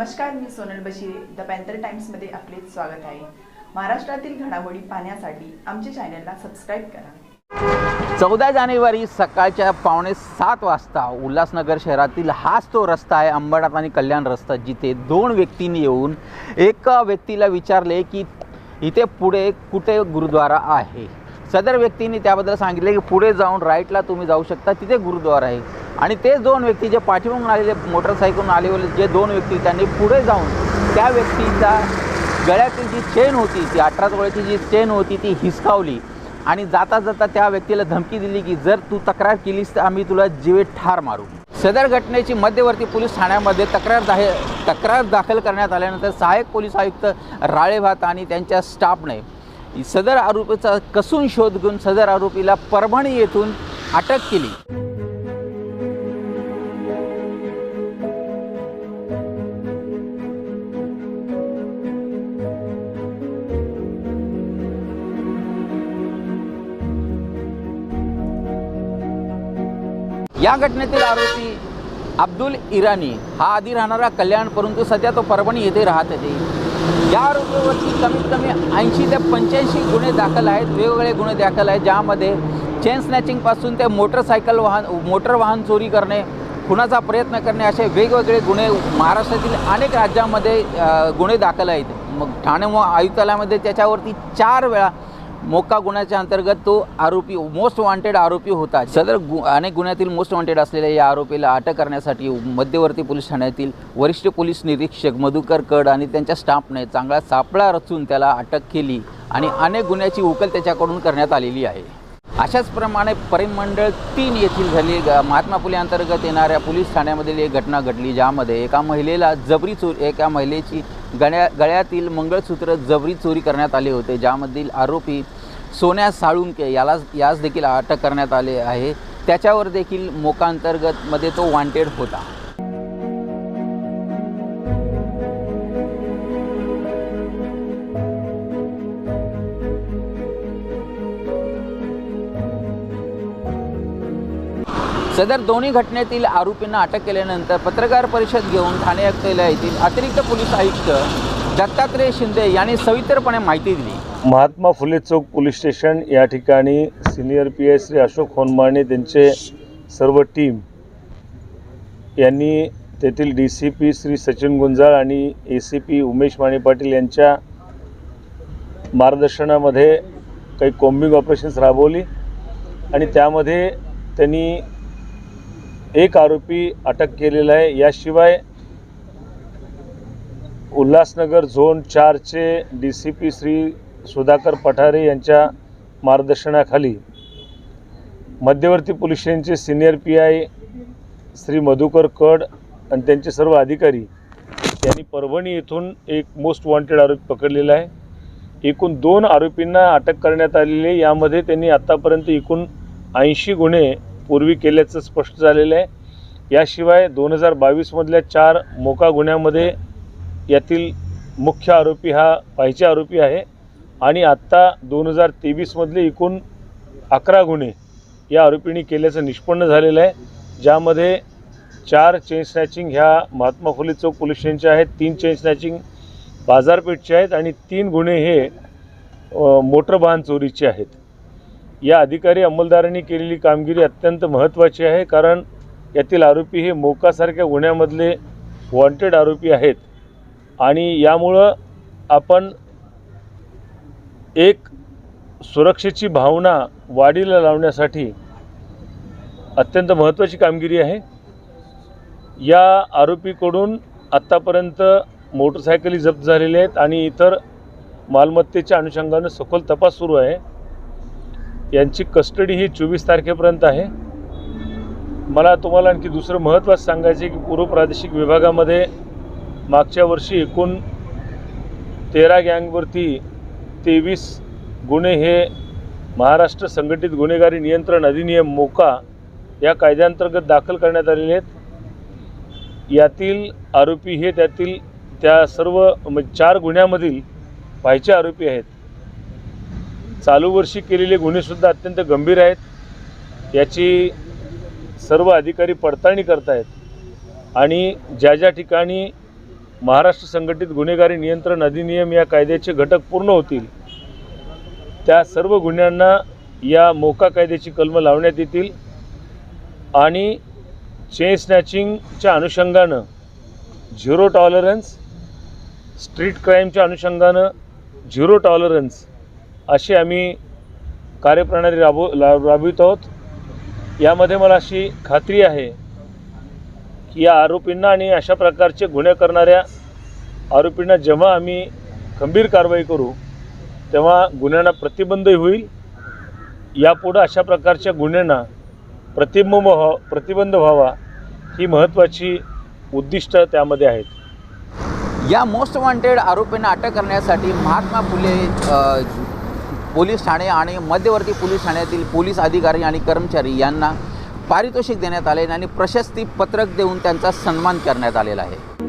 नमस्कार मी Sonal Bashire. The Panther टाइम्समध्ये आपले स्वागत आहे. महाराष्ट्रातील घडामोडी पाहण्यासाठी आमच्या चॅनलला सबस्क्राईब करा. चौदा जानेवारी सकाळच्या पावणे सात वाजता उल्हासनगर शहरातील हाच तो रस्ता आहे अंबाडात आणि कल्याण रस्ता जिथे दोन व्यक्तींनी येऊन एका व्यक्तीला विचारले की इथे पुढे कुठे गुरुद्वारा आहे? सदर व्यक्तींनी त्याबद्दल सांगितले की पुढे जाऊन राईटला तुम्ही जाऊ शकता तिथे गुरुद्वारा आहे. आणि तेच दोन व्यक्ती जे पाठीमागून आलेले मोटरसायकलून आलेले जे दोन व्यक्ती त्यांनी पुढे जाऊन त्या व्यक्तीचा गळ्यातील जी चेन होती ती अठरा तोळ्याची जी चेन होती ती हिसकावली. आणि जाता जाता त्या व्यक्तीला धमकी दिली की जर तू तक्रार केलीस तर आम्ही तुला जीवे ठार मारू. सदर घटनेची मध्यवर्ती पोलीस ठाण्यामध्ये तक्रार दाहे तक्रार दाखल करण्यात आल्यानंतर सहाय्यक पोलीस आयुक्त राळेभात आणि त्यांच्या स्टाफने सदर आरोपीचा कसून शोध घेऊन सदर आरोपीला परभणी येथून अटक केली. या घटनेतील आरोपी अब्दुल इराणी हा आधी राहणारा कल्याण परंतु सध्या तो परभणी येथे राहत होते या आरोपीवरती कमीत कमी ऐंशी ते पंच्याऐंशी गुन्हे दाखल आहेत वेगवेगळे गुन्हे दाखल आहेत ज्यामध्ये चेन स्नॅचिंगपासून ते मोटरसायकल वाहन मोटर वाहन चोरी करणे खुनाचा प्रयत्न करणे असे वेगवेगळे गुन्हे महाराष्ट्रातील अनेक राज्यांमध्ये गुन्हे दाखल आहेत. मग ठाणे आयुक्तालयामध्ये त्याच्यावरती चार वेळा मोका गुन्ह्याच्या अंतर्गत तो आरोपी मोस्ट वॉन्टेड आरोपी होता. सदर गु अनेक गुन्ह्यातील मोस्ट वॉन्टेड असलेल्या या आरोपीला अटक करण्यासाठी मध्यवर्ती पोलीस ठाण्यातील वरिष्ठ पोलीस निरीक्षक मधुकर कड आणि त्यांच्या स्टाफने चांगला सापळा रचून त्याला अटक केली आणि अनेक गुन्ह्याची उकल त्याच्याकडून करण्यात आलेली आहे. अशाच प्रमाणे परिमंडळ तीन येथील झाली. महात्मा फुले अंतर्गत येणाऱ्या पोलीस ठाण्यामधील एक घटना घडली ज्यामध्ये एका महिलेला जबरी चोरी एका महिलेची गळ्या गळ्यातील मंगळसूत्र जबरी चोरी करण्यात आले होते. ज्यामधील आरोपी सोन्या साळुंके याला यास देखील अटक करण्यात आले आहे. त्याच्यावर देखील मोकांतर्गतमध्ये तो वॉन्टेड होता. सदर दोन्ही घटनेतील आरोपींना अटक केल्यानंतर पत्रकार परिषद घेऊन ठाणे येथील अतिरिक्त पोलीस आयुक्त दत्तात्रय शिंदे यांनी सविस्तरपणे माहिती दिली. महात्मा फुले चौक पोलीस स्टेशन या ठिकाणी senior P I Shri Ashok Honmane त्यांचे सर्व टीम यांनी तेथील D C P Shri Sachin Gunjal आणि A C P Umesh Mane Patil यांच्या मार्गदर्शनामध्ये काही कॉम्बिंग ऑपरेशन्स राबवली आणि त्यामध्ये त्यांनी एक आरोपी अटक केलेला आहे. याशिवाय Ulhasnagar zone चारचे D C P Shri Sudhakar Pathare यांच्या मार्गदर्शनाखाली मध्यवर्ती पोलीस स्टेशनचे senior P I Shri Madhukar Kad आणि त्यांचे सर्व अधिकारी यांनी परभणी येथून एक मोस्ट वॉन्टेड आरोपी पकडलेला आहे. एकूण दोन आरोपींना अटक करण्यात आलेली आहे. यामध्ये त्यांनी आत्तापर्यंत एकूण ऐंशी गुन्हे पूर्वी केल्याचं स्पष्ट झालेलं आहे. याशिवाय दोन हजार बावीसमधल्या चार मोका गुन्ह्यामध्ये यातील मुख्य आरोपी हा पाहिजे आरोपी आहे. आणि आत्ता दोन हजार तेवीसमधले एकूण अकरा गुन्हे या आरोपींनी केल्याचं निष्पन्न झालेलं आहे. ज्यामध्ये चार चेन स्नॅचिंग ह्या महात्मा फुले चौक पोलीस स्टेशनचे आहेत तीन चेन स्नॅचिंग बाजारपेठचे आहेत आणि तीन गुन्हे हे मोटर वाहन चोरीचे आहेत. या अधिकारी अंमलदारांनी केलेली कामगिरी अत्यंत महत्त्वाची आहे कारण यातील आरोपी हे मोकासारख्या गुन्ह्यामधले वॉन्टेड आरोपी आहेत आणि यामुळं आपण एक सुरक्षेची भावना वाढीला लावण्यासाठी अत्यंत महत्त्वाची कामगिरी आहे. या आरोपीकडून आत्तापर्यंत मोटरसायकली जप्त झालेल्या आहेत आणि इतर मालमत्तेच्या अनुषंगानं सखोल तपास सुरू आहे. यांची कस्टडी ही चोवीस तारखेपर्यंत आहे. मला तुम्हाला आणखी दुसरं महत्त्वाचं सांगायचं आहे की पूर्व प्रादेशिक विभागामध्ये मागच्या वर्षी एकूण तेरा गँगवरती तेवीस गुन्हे हे महाराष्ट्र संघटित गुन्हेगारी नियंत्रण अधिनियम मोका या कायद्याअंतर्गत दाखल करण्यात आलेले आहेत. यातील आरोपी हे त्यातील त्या सर्व म्हणजे चार गुन्ह्यामधील पाहिजे आरोपी आहेत. चालू वर्षी केलेले गुन्हेसुद्धा अत्यंत गंभीर आहेत. याची सर्व अधिकारी पडताळणी करत आहेत आणि ज्या ज्या ठिकाणी महाराष्ट्र संघटित गुन्हेगारी नियंत्रण अधिनियम या कायद्याचे घटक पूर्ण होतील. त्या सर्व गुन्ह्यांना या मोका कायद्याची कलम लावण्यात येतील आणि चेन स्नॅचिंगच्या अनुषंगानं झिरो टॉलरन्स स्ट्रीट क्राईमच्या अनुषंगानं झिरो टॉलरन्स अशी आम्ही कार्यप्रणाली राबव राबवित आहोत. यामध्ये मला अशी खात्री आहे या आरोपींना आणि अशा प्रकारचे गुन्हे करणाऱ्या आरोपींना जेव्हा आम्ही खंबीर कारवाई करू तेव्हा गुन्ह्यांना प्रतिबंध होईल. यापुढं अशा प्रकारच्या गुन्ह्यांना प्रतिबंब व्हावा प्रतिबंध व्हावा ही महत्त्वाची उद्दिष्ट त्यामध्ये आहेत. या मोस्ट वॉन्टेड आरोपींना अटक करण्यासाठी महात्मा फुले पोलीस ठाणे आणि मध्यवर्ती पोलीस ठाण्यातील पोलीस अधिकारी आणि कर्मचारी यांना पारितोषिक देण्यात आले आणि प्रशस्ती पत्रक देऊन त्यांचा सन्मान करण्यात आलेला आहे.